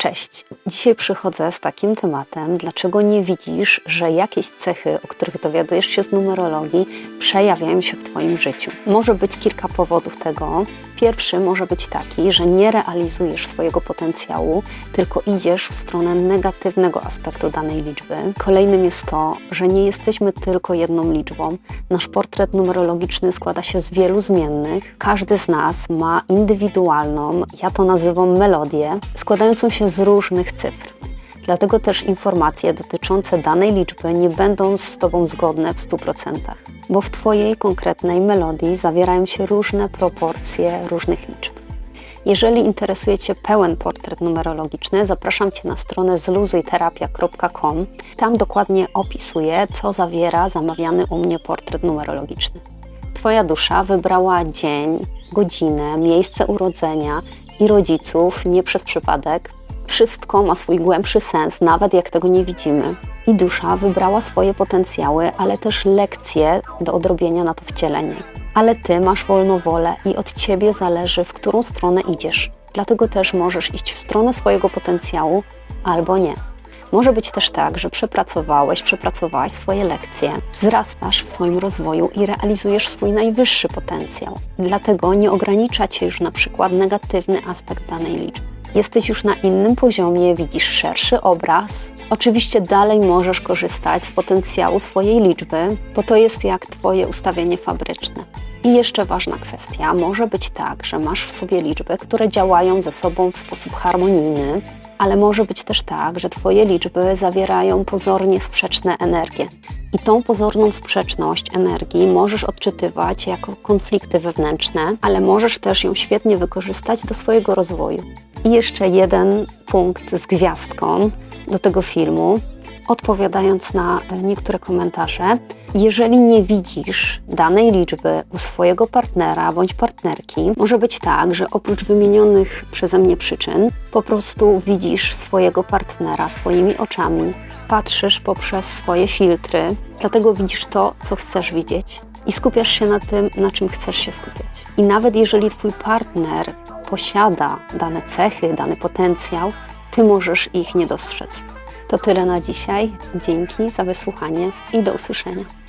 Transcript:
Cześć. Dzisiaj przychodzę z takim tematem, dlaczego nie widzisz, że jakieś cechy, o których dowiadujesz się z numerologii, przejawiają się w Twoim życiu. Może być kilka powodów tego. Pierwszy może być taki, że nie realizujesz swojego potencjału, tylko idziesz w stronę negatywnego aspektu danej liczby. Kolejnym jest to, że nie jesteśmy tylko jedną liczbą. Nasz portret numerologiczny składa się z wielu zmiennych. Każdy z nas ma indywidualną, ja to nazywam melodię, składającą się z różnych cyfr. Dlatego też informacje dotyczące danej liczby nie będą z Tobą zgodne w 100%, bo w Twojej konkretnej melodii zawierają się różne proporcje różnych liczb. Jeżeli interesuje Cię pełen portret numerologiczny, zapraszam Cię na stronę zluzujterapia.com. Tam dokładnie opisuję, co zawiera zamawiany u mnie portret numerologiczny. Twoja dusza wybrała dzień, godzinę, miejsce urodzenia i rodziców nie przez przypadek. Wszystko ma swój głębszy sens, nawet jak tego nie widzimy. I dusza wybrała swoje potencjały, ale też lekcje do odrobienia na to wcielenie. Ale ty masz wolną wolę i od ciebie zależy, w którą stronę idziesz. Dlatego też możesz iść w stronę swojego potencjału albo nie. Może być też tak, że przepracowałeś, przepracowałaś swoje lekcje, wzrastasz w swoim rozwoju i realizujesz swój najwyższy potencjał. Dlatego nie ogranicza cię już na przykład negatywny aspekt danej liczby. Jesteś już na innym poziomie, widzisz szerszy obraz. Oczywiście dalej możesz korzystać z potencjału swojej liczby, bo to jest jak Twoje ustawienie fabryczne. I jeszcze ważna kwestia, może być tak, że masz w sobie liczby, które działają ze sobą w sposób harmonijny, ale może być też tak, że Twoje liczby zawierają pozornie sprzeczne energie. I tą pozorną sprzeczność energii możesz odczytywać jako konflikty wewnętrzne, ale możesz też ją świetnie wykorzystać do swojego rozwoju. I jeszcze jeden punkt z gwiazdką do tego filmu, odpowiadając na niektóre komentarze. Jeżeli nie widzisz danej liczby u swojego partnera bądź partnerki, może być tak, że oprócz wymienionych przeze mnie przyczyn, po prostu widzisz swojego partnera swoimi oczami, patrzysz poprzez swoje filtry, dlatego widzisz to, co chcesz widzieć i skupiasz się na tym, na czym chcesz się skupiać. I nawet jeżeli Twój partner posiada dane cechy, dany potencjał, Ty możesz ich nie dostrzec. To tyle na dzisiaj. Dzięki za wysłuchanie i do usłyszenia.